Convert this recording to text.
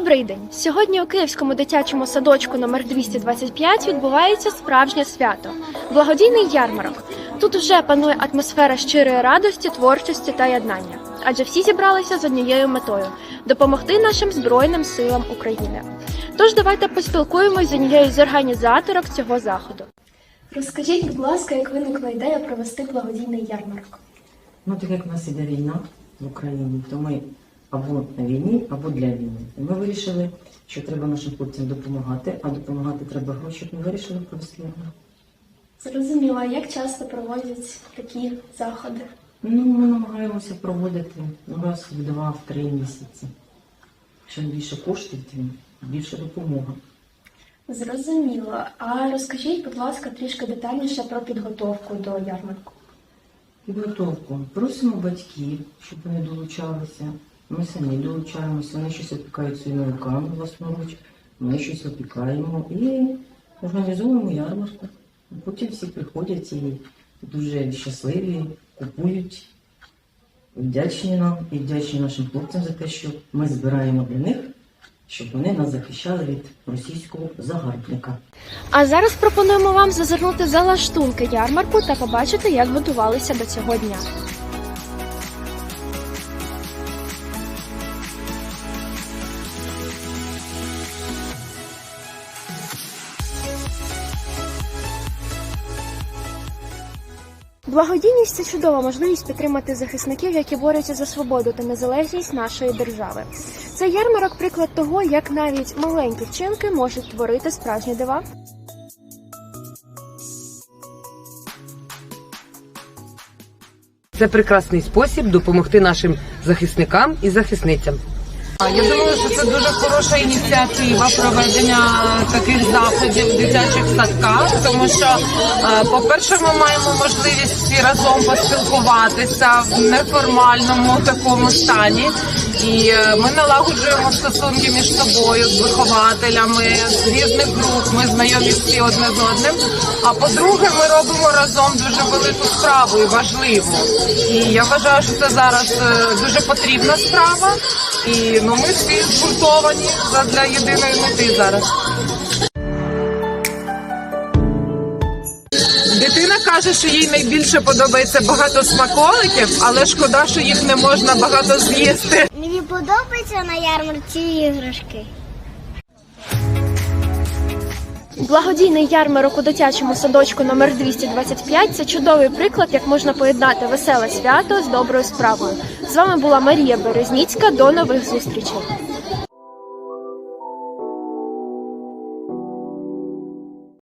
Добрий день! Сьогодні у Київському дитячому садочку номер 225 відбувається справжнє свято благодійний ярмарок. Тут вже панує атмосфера щирої радості, творчості та єднання. Адже всі зібралися з однією метою допомогти нашим збройним силам України. Тож давайте поспілкуємось з однією з організаторок цього заходу. Розкажіть, будь ласка, як виникла ідея провести благодійний ярмарок? Ну, так як в нас іде війна в Україні, то ми або на війні, або для війни. І ми вирішили, що треба нашим хлопцям допомагати, а допомагати треба гроші. Ми вирішили провести ярмарок. Зрозуміла, як часто проводять такі заходи? Ну, ми намагаємося проводити раз в два, в три місяці. Чим більше коштів, тим більше допомога. Зрозуміло. А розкажіть, будь ласка, трішки детальніше про підготовку до ярмарку. Підготовку. Просимо батьків, щоб вони долучалися. Ми самі долучаємося, вони щось опікають своїми руками власноруч, ми щось опікаємо і організовуємо ярмарку. Потім всі приходять і дуже щасливі, купують, вдячні нам і вдячні нашим хлопцям за те, що ми збираємо для них, щоб вони нас захищали від російського загарбника. А зараз пропонуємо вам зазирнути за лаштунки ярмарку та побачити, як готувалися до цього дня. Благодійність це чудова можливість підтримати захисників, які борються за свободу та незалежність нашої держави. Цей ярмарок приклад того, як навіть маленькі вчинки можуть творити справжні дива. Це прекрасний спосіб допомогти нашим захисникам і захисницям. Я думаю, що це дуже хороша ініціатива проведення таких заходів в дитячих садках, тому що, е, по-перше, ми маємо можливість всі разом поспілкуватися в неформальному такому стані. І е, ми налагоджуємо стосунки між собою з вихователями з різних груп. Ми знайомі всі одне з одним. А по-друге, ми робимо разом дуже велику справу і важливу. І я вважаю, що це зараз е, дуже потрібна справа. І ну ми всі згуртовані для єдиної мети зараз. Дитина каже, що їй найбільше подобається багато смаколиків, але шкода, що їх не можна багато з'їсти. Мені подобається на ярмарці іграшки. Благодійний ярмарок у дитячому садочку номер 225 – це чудовий приклад, як можна поєднати веселе свято з доброю справою. З вами була Марія Березніцька. До нових зустрічей.